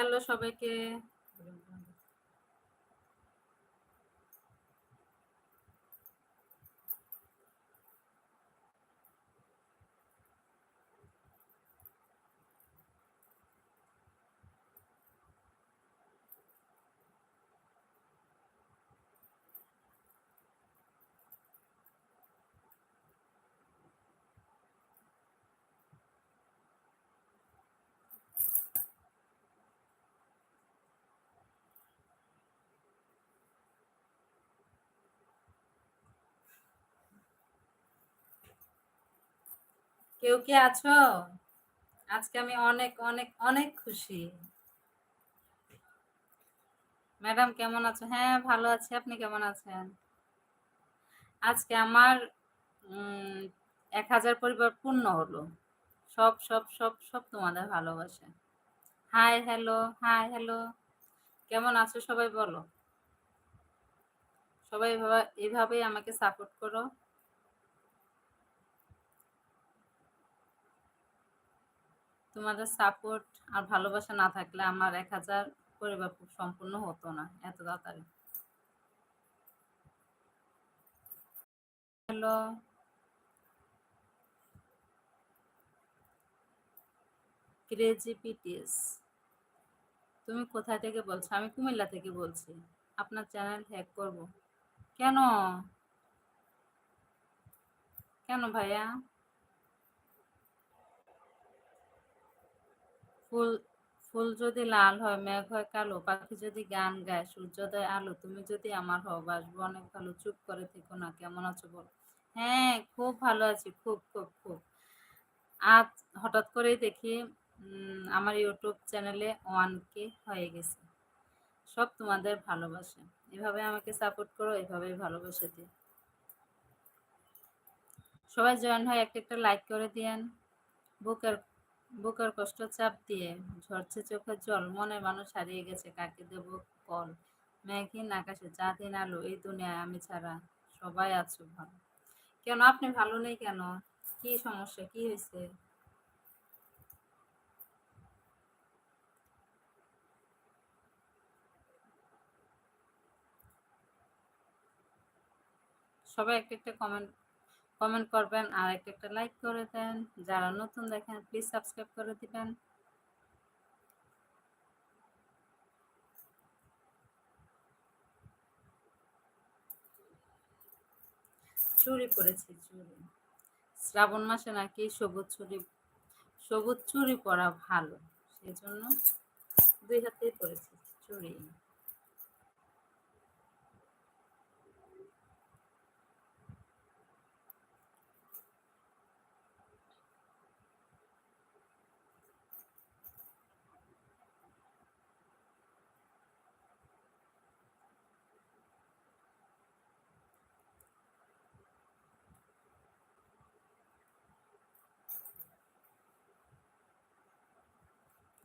Hello সবাইকে কেউ কি আছো? আজকে আমি অনেক অনেক অনেক খুশি। ম্যাডাম কেমন আছো? হ্যাঁ ভালো আছি। আপনি কেমন আছেন? আজকে আমার এক হাজার পরিবার পূর্ণ হলো। সব সব সব সব তোমাদের ভালোবাসে। Hi, hello hi, hello. কেমন আছো সবাই বলো? সবাই এভাবেই আমাকে সাপোর্ট করো। তোমাদের সাপোর্ট আর ভালোবাসা না থাকলে আমার এক হাজার পরিবার সম্পূর্ণ হতো না, এত তাড়াতাড়ি। হ্যালো ক্রেজি পিটিএস তুমি কোথায় থেকে বলছো? আমি কুমিল্লা থেকে বলছি। আপনার চ্যানেল হ্যাক করব। কেন? কেন ভাইয়া? ফুল ফুল যদি লাল হয়, মেঘ হয়, কালো, পাখি যদি গান গায়, সূর্যোদয় আলো, তুমি যদি আমার হও, বাসবো অনেক ভালো, চুপ করে থেকো না, কেমন আছো বল? হ্যাঁ খুব ভালো আছি, খুব খুব খুব। আজ হঠাৎ করেই দেখি আমার ইউটিউব চ্যানেলে ওয়ান কে হয়ে গেছে। সব তোমাদের ভালোবাসে। এভাবে আমাকে সাপোর্ট করো, এভাবেই ভালোবাসে দিও। সবাই জয়েন হয় একটা একটা লাইক করে দিয়েন। বুকের বুকের কষ্ট চাপ দিয়ে ঝরছে চোখের জল, মনে মানুষ হারিয়ে গেছে, কাকে দেব কল? মেঘহীন আকাশে চাঁদিন আলো, এই দুনিয়ায় আমি ছাড়া সবাই আছো ভালো। কেন? আপনি ভালো নেই কেন? কি সমস্যা? কি হয়েছে? সবাই একটা একটা কমেন্ট কমেন্ট করবেন আর একটা একটা লাইক করে দেন। যারা নতুন দেখেন প্লিজ সাবস্ক্রাইব করে দিবেন। চুরি পরেছি চুরি। শ্রাবণ মাসে নাকি সবুজ চুরি সবুজ চুরি পরা ভালো সেই জন্য দুই হাতেই পরেছি চুরি।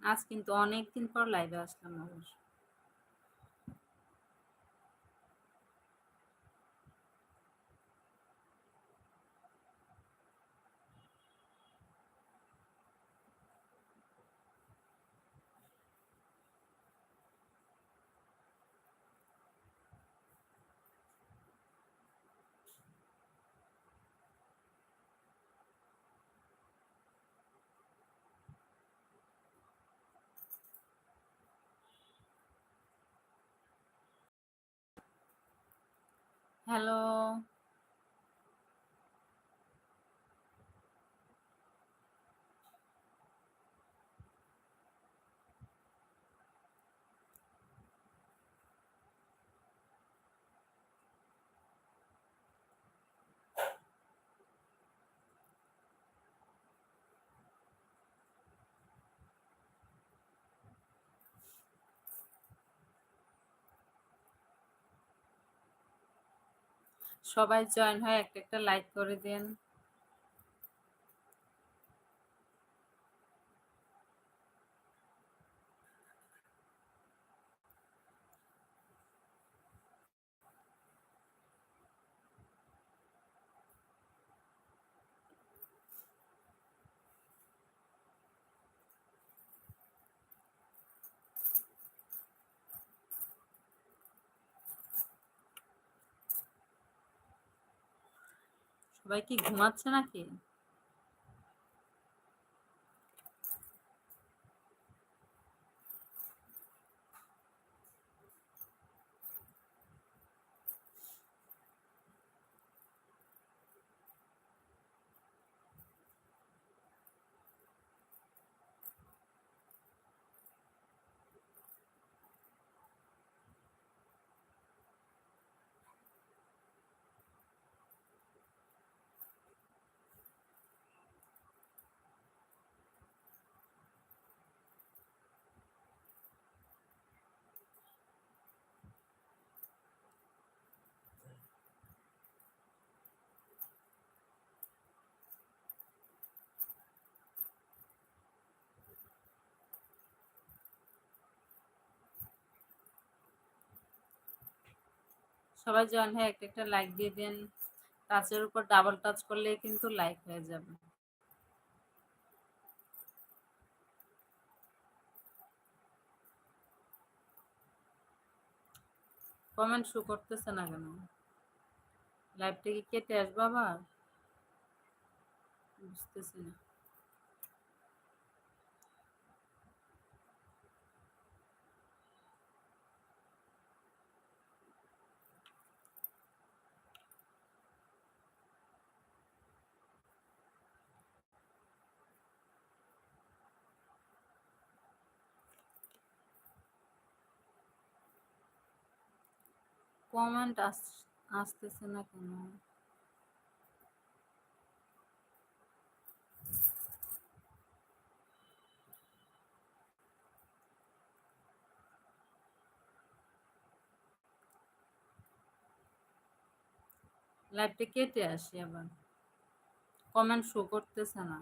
আজ কিন্তু অনেক দিন পর লাইভে আসলাম অবশ্য। হ্যালো সবাই জয়েন হয় একটা একটা লাইক করে দেন। সবাই কি ঘুমাচ্ছে নাকি? সবাই জয়েন হয়ে একটা একটা লাইক দিয়ে দেন। টাচের উপর ডাবল টাচ করলে কিন্তু লাইক হয়ে যাবে। কমেন্ট শো করতেছে না কেন? লাইভটা কি কেটে আসবে আবার? বুঝতেছি না। কমেন্ট আস আসতেছে না কেন? লাইভটা কেটে আসি আবার। কমেন্ট শো করতেছে না।